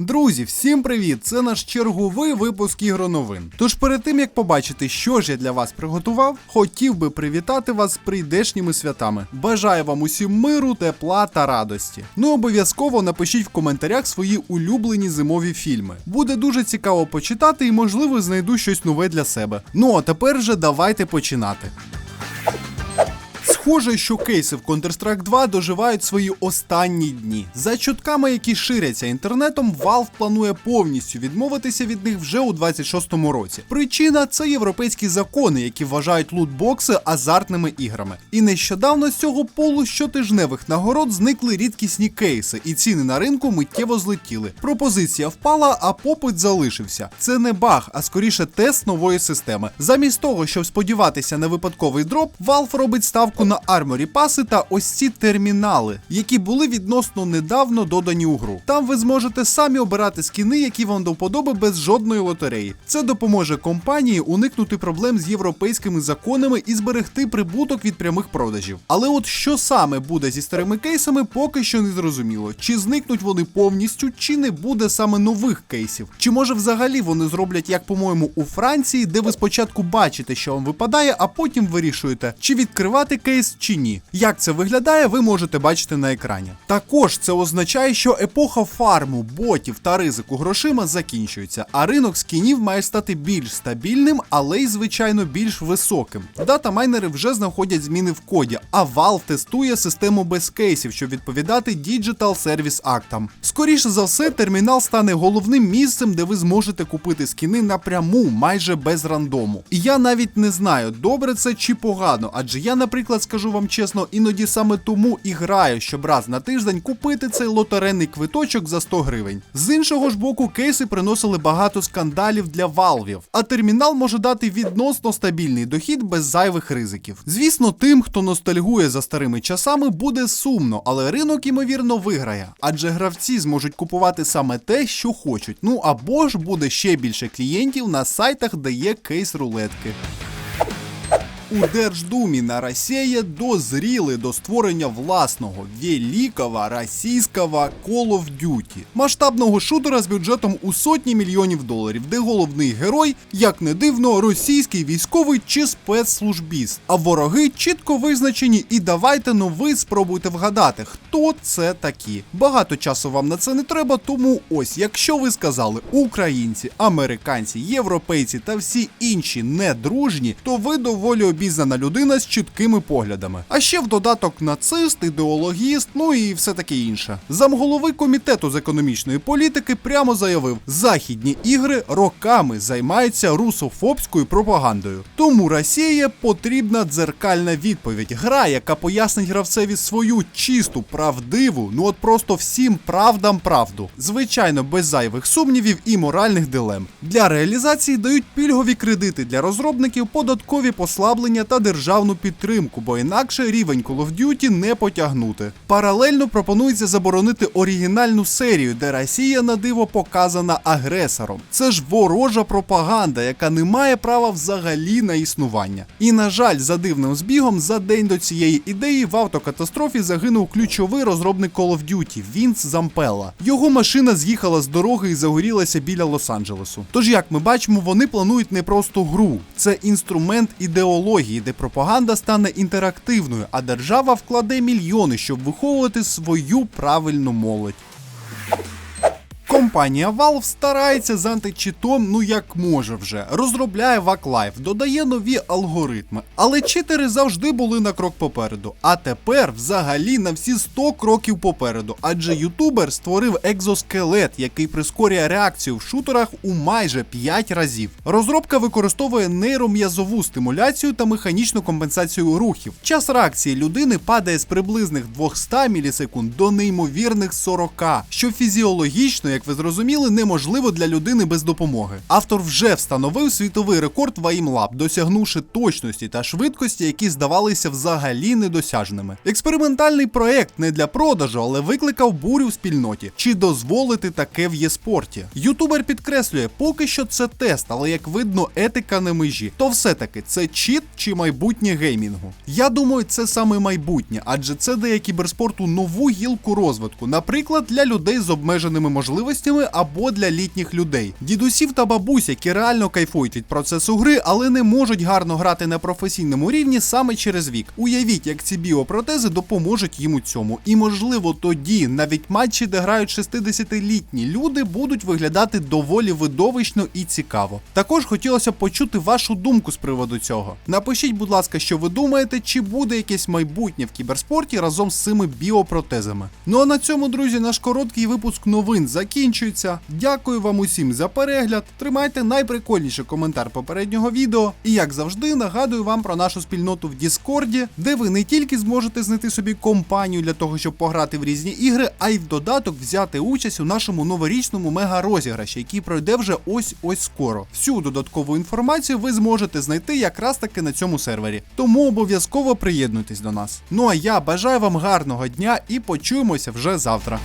Друзі, всім привіт! Це наш черговий випуск ігроновин. Тож перед тим як побачити, що ж я для вас приготував, хотів би привітати вас з прийдешніми святами. Бажаю вам усім миру, тепла та радості. Ну обов'язково напишіть в коментарях свої улюблені зимові фільми. Буде дуже цікаво почитати і, можливо, знайду щось нове для себе. Ну а тепер вже давайте починати. Схоже, що кейси в Counter-Strike 2 доживають свої останні дні. За чутками, які ширяться інтернетом, Valve планує повністю відмовитися від них вже у 26-му році. Причина це європейські закони, які вважають лутбокси азартними іграми. І нещодавно з цього полу щотижневих нагород зникли рідкісні кейси, і ціни на ринку миттєво злетіли. Пропозиція впала, а попит залишився. Це не баг, а скоріше тест нової системи. Замість того, щоб сподіватися на випадковий дроп, Valve робить ставку на арморі паси та ось ці термінали, які були відносно недавно додані у гру. Там ви зможете самі обирати скіни, які вам до вподоби без жодної лотереї. Це допоможе компанії уникнути проблем з європейськими законами і зберегти прибуток від прямих продажів. Але от що саме буде зі старими кейсами, поки що не зрозуміло. Чи зникнуть вони повністю, чи не буде саме нових кейсів? Чи може взагалі вони зроблять, як по-моєму, у Франції, де ви спочатку бачите, що вам випадає, а потім вирішуєте, чи відкривати кейс, чи ні. Як це виглядає, ви можете бачити на екрані. Також це означає, що епоха фарму, ботів та ризику грошима закінчується, а ринок скінів має стати більш стабільним, але й звичайно більш високим. Датамайнери вже знаходять зміни в коді, а Valve тестує систему без кейсів, щоб відповідати Digital Service актам. Скоріше за все, термінал стане головним місцем, де ви зможете купити скіни напряму, майже без рандому. І я навіть не знаю, добре це чи погано, адже я, наприклад, скажу вам чесно, іноді саме тому і граю, щоб раз на тиждень купити цей лотерейний квиточок за 100 гривень. З іншого ж боку, кейси приносили багато скандалів для валвів, а термінал може дати відносно стабільний дохід без зайвих ризиків. Звісно, тим, хто ностальгує за старими часами, буде сумно, але ринок ймовірно виграє, адже гравці зможуть купувати саме те, що хочуть. Ну або ж буде ще більше клієнтів на сайтах, де є кейс рулетки. У Держдумі на Росії дозріли до створення власного великого російського Call of Duty, масштабного шутера з бюджетом у сотні мільйонів доларів, де головний герой, як не дивно, російський військовий чи спецслужбіст. А вороги чітко визначені, і давайте ну ви спробуйте вгадати, хто це такі. Багато часу вам на це не треба, тому ось, якщо ви сказали українці, американці, європейці та всі інші недружні, то ви доволі обізнана людина з чіткими поглядами. А ще в додаток нацист, ідеологіст, ну і все таке інше. Замголови комітету з економічної політики прямо заявив: західні ігри роками займаються русофобською пропагандою. Тому Росія потрібна дзеркальна відповідь. Гра, яка пояснить гравцеві свою чисту, правдиву, ну от просто всім правдам правду. Звичайно, без зайвих сумнівів і моральних дилем. Для реалізації дають пільгові кредити для розробників, податкові послаблення та державну підтримку, бо інакше рівень Call of Duty не потягнути. Паралельно пропонується заборонити оригінальну серію, де Росія на диво показана агресором. Це ж ворожа пропаганда, яка не має права взагалі на існування. І на жаль, за дивним збігом, за день до цієї ідеї в автокатастрофі загинув ключовий розробник Call of Duty Вінс Зампелла. Його машина з'їхала з дороги і загорілася біля Лос-Анджелесу. Тож, як ми бачимо, вони планують не просто гру, це інструмент ідеології, де пропаганда стане інтерактивною, а держава вкладе мільйони, щоб виховувати свою правильну молодь. Компанія Valve старається з античитом, ну як може вже, розробляє Ваклайф, додає нові алгоритми. Але читери завжди були на крок попереду. А тепер взагалі на всі 100 кроків попереду. Адже ютубер створив екзоскелет, який прискорює реакцію в шутерах у майже 5 разів. Розробка використовує нейром'язову стимуляцію та механічну компенсацію рухів. Час реакції людини падає з приблизних 200 мілісекунд до неймовірних 40, що фізіологічно, як ви зрозуміли, неможливо для людини без допомоги. Автор вже встановив світовий рекорд Ваїмлаб, досягнувши точності та швидкості, які здавалися взагалі недосяжними. Експериментальний проект не для продажу, але викликав бурю в спільноті. Чи дозволити таке в єспорті? Ютубер підкреслює, поки що це тест, але як видно, етика на межі. То все-таки це чіт чи майбутнє геймінгу? Я думаю, це саме майбутнє, адже це дає кіберспорту нову гілку розвитку, наприклад, для людей з обмеженими можливостями особливостями або для літніх людей. Дідусів та бабусь, які реально кайфують від процесу гри, але не можуть гарно грати на професійному рівні саме через вік. Уявіть, як ці біопротези допоможуть їм у цьому. І можливо тоді навіть матчі, де грають 60-літні люди, будуть виглядати доволі видовищно і цікаво. Також хотілося б почути вашу думку з приводу цього. Напишіть, будь ласка, що ви думаєте, чи буде якесь майбутнє в кіберспорті разом з цими біопротезами. Ну а на цьому, друзі, наш короткий випуск новин закінчується. Дякую вам усім за перегляд. Тримайте найприкольніший коментар попереднього відео. І як завжди, нагадую вам про нашу спільноту в Діскорді, де ви не тільки зможете знайти собі компанію для того, щоб пограти в різні ігри, а й в додаток взяти участь у нашому новорічному мега-розіграші, який пройде вже ось ось скоро. Всю додаткову інформацію ви зможете знайти якраз таки на цьому сервері. Тому обов'язково приєднуйтесь до нас. Ну а я бажаю вам гарного дня і почуємося вже завтра.